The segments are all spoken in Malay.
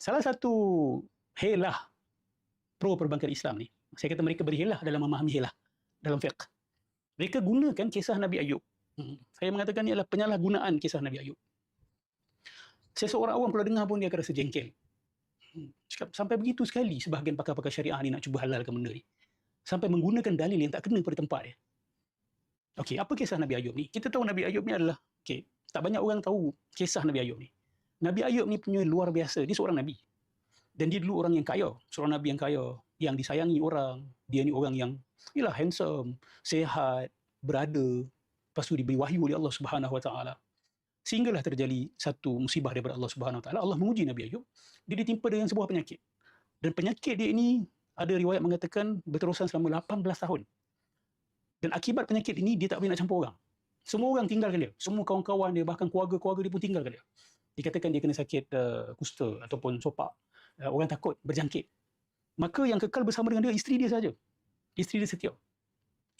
salah satu helah pro perbankan Islam ni, saya kata mereka berhelah dalam memahami helah dalam fiqh. Mereka gunakan kisah Nabi Ayub. Hmm. Saya mengatakan ini adalah penyalahgunaan kisah Nabi Ayub. Saya seorang awam kalau dengar pun dia akan rasa jengkel. Hmm. Sampai begitu sekali sebahagian pakar-pakar syariah ni nak cuba halalkan benda ni. Sampai menggunakan dalil yang tak kena pada tempat dia. Okey, apa kisah Nabi Ayub ni? Kita tahu Nabi Ayub ni adalah, okey, tak banyak orang tahu kisah Nabi Ayub ni. Nabi Ayub ni punya luar biasa. Dia seorang Nabi. Dan dia dulu orang yang kaya. Seorang Nabi yang kaya. Yang disayangi orang. Dia ni orang yang ialah handsome, sehat, berada. Lepas tu diberi wahyu oleh Allah Subhanahu Wa Taala. Sehinggalah terjadi satu musibah daripada Allah Subhanahu Wa Taala. Allah menguji Nabi Ayub. Dia ditimpa dengan sebuah penyakit. Dan penyakit dia ini ada riwayat mengatakan berterusan selama 18 tahun. Dan akibat penyakit ini dia tak boleh nak campur orang. Semua orang tinggalkan dia. Semua kawan-kawan dia bahkan keluarga-keluarga dia pun tinggalkan dia. Dikatakan dia kena sakit uh, kusta ataupun sopak. Uh, orang takut berjangkit. Maka yang kekal bersama dengan dia isteri dia saja. Isteri dia setia.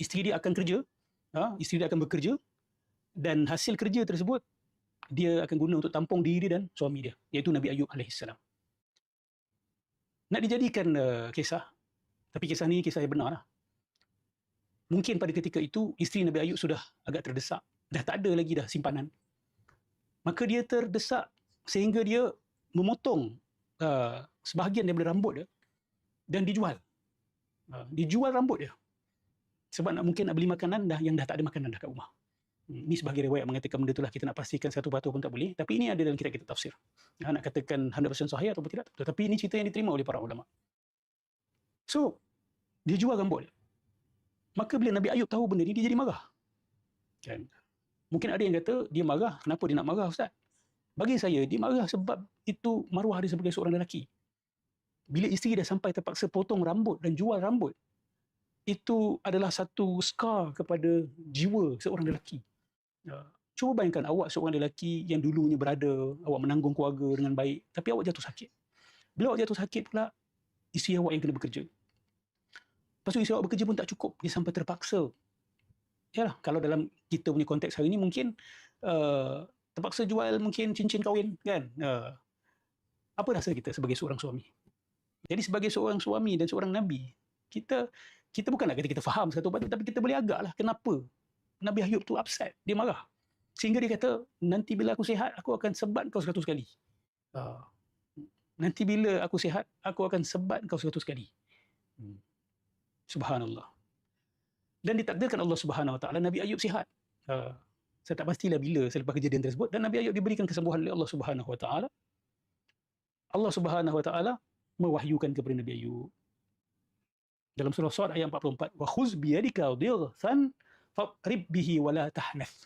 Isteri dia akan kerja, ha? isteri dia akan bekerja dan hasil kerja tersebut dia akan guna untuk tampung diri dan suami dia iaitu Nabi Ayub alaihissalam. Nak dijadikan uh, kisah tapi kisah ni kisah yang benar lah. Mungkin pada ketika itu isteri Nabi Ayub sudah agak terdesak. Dah tak ada lagi dah simpanan. Maka dia terdesak sehingga dia memotong uh, sebahagian daripada rambut dia dan dijual. Uh, dijual rambut dia. Sebab nak mungkin nak beli makanan dah yang dah tak ada makanan dah kat rumah. Hmm, ini sebagai riwayat mengatakan benda itulah kita nak pastikan satu batu pun tak boleh. Tapi ini ada dalam kitab-kitab tafsir. Uh, nak katakan 100% sahih ataupun tidak. Tetapi ini cerita yang diterima oleh para ulama. So, dia jual rambut dia. Maka bila Nabi Ayub tahu benda ni, dia jadi marah. Kan? Mungkin ada yang kata, dia marah. Kenapa dia nak marah Ustaz? Bagi saya, dia marah sebab itu maruah dia sebagai seorang lelaki. Bila isteri dah sampai terpaksa potong rambut dan jual rambut, itu adalah satu scar kepada jiwa seorang lelaki. Ya. Cuba bayangkan awak seorang lelaki yang dulunya berada, awak menanggung keluarga dengan baik, tapi awak jatuh sakit. Bila awak jatuh sakit pula, isteri awak yang kena bekerja. Tu isteri awak bekerja pun tak cukup. Dia sampai terpaksa. Yalah, kalau dalam kita punya konteks hari ini mungkin uh, terpaksa jual mungkin cincin kahwin kan. Uh, apa rasa kita sebagai seorang suami? Jadi sebagai seorang suami dan seorang nabi, kita kita bukan nak kata kita faham satu batu tapi kita boleh agaklah kenapa Nabi Ayub tu upset, dia marah. Sehingga dia kata, nanti bila aku sihat, aku akan sebat kau seratus kali. Uh, nanti bila aku sihat, aku akan sebat kau seratus kali. Hmm. Subhanallah. Dan ditakdirkan Allah Subhanahu Wa Taala Nabi Ayub sihat. Uh, saya tak pastilah bila selepas kejadian tersebut dan Nabi Ayub diberikan kesembuhan oleh Allah Subhanahu Wa Taala. Allah Subhanahu Wa Taala mewahyukan kepada Nabi Ayub dalam surah Sad ayat 44 wa khuz bi yadika dirsan faqrib bihi wa la tahnath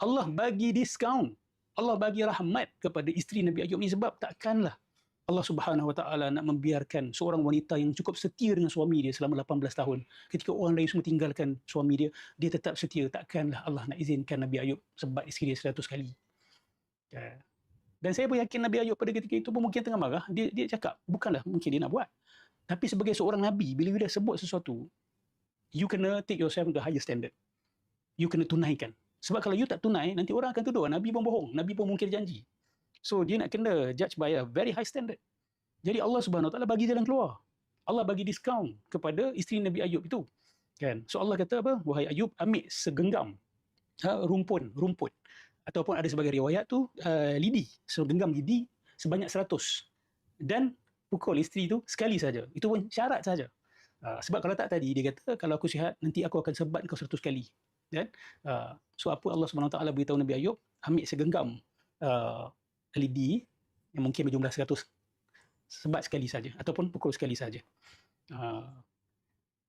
Allah bagi diskaun Allah bagi rahmat kepada isteri Nabi Ayub ni sebab takkanlah Allah Subhanahu Wa Taala nak membiarkan seorang wanita yang cukup setia dengan suami dia selama 18 tahun. Ketika orang lain semua tinggalkan suami dia, dia tetap setia. Takkanlah Allah nak izinkan Nabi Ayub sebab isteri dia 100 kali. Ya. Dan saya pun yakin Nabi Ayub pada ketika itu pun mungkin tengah marah. Dia dia cakap, bukanlah mungkin dia nak buat. Tapi sebagai seorang Nabi, bila dah sebut sesuatu, you kena take yourself to higher standard. You kena tunaikan. Sebab kalau you tak tunai, nanti orang akan tuduh Nabi pun bohong. Nabi pun mungkin janji. So dia nak kena judge by a very high standard. Jadi Allah Subhanahu Wa Taala bagi jalan keluar. Allah bagi diskaun kepada isteri Nabi Ayub itu. Kan? So Allah kata apa? Wahai Ayub, ambil segenggam ha, rumpun, rumput. Ataupun ada sebagai riwayat tu uh, lidi, segenggam lidi sebanyak seratus. Dan pukul isteri tu sekali saja. Itu pun syarat saja. Uh, sebab kalau tak tadi dia kata kalau aku sihat nanti aku akan sebat kau seratus kali. Kan? Uh, so apa Allah Subhanahu Taala beritahu Nabi Ayub ambil segenggam uh, LED yang mungkin berjumlah 100 sebat sekali saja ataupun pukul sekali saja. Uh,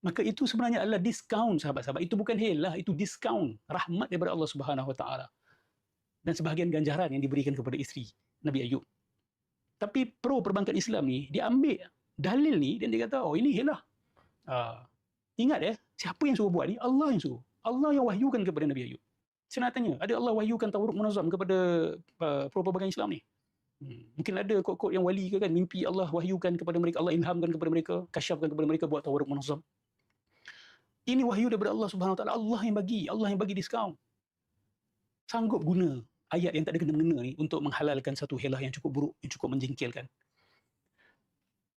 maka itu sebenarnya adalah diskaun sahabat-sahabat. Itu bukan helah, itu diskaun rahmat daripada Allah Subhanahu Wa Taala. Dan sebahagian ganjaran yang diberikan kepada isteri Nabi Ayub. Tapi pro perbankan Islam ni dia ambil dalil ni dan dia kata oh ini helah. Uh, ingat ya, siapa yang suruh buat ni? Allah yang suruh. Allah yang wahyukan kepada Nabi Ayub. Saya nak tanya, ada Allah wahyukan tawaruk munazam kepada uh, pro-propaganda Islam ni? Hmm. Mungkin ada kod-kod yang wali ke kan, mimpi Allah wahyukan kepada mereka, Allah ilhamkan kepada mereka, kasyafkan kepada mereka buat tawaruk munazam. Ini wahyu daripada Allah Subhanahu Wa Taala. Allah yang bagi, Allah yang bagi diskaun. Sanggup guna ayat yang tak ada kena-mengena ni untuk menghalalkan satu helah yang cukup buruk, yang cukup menjengkelkan.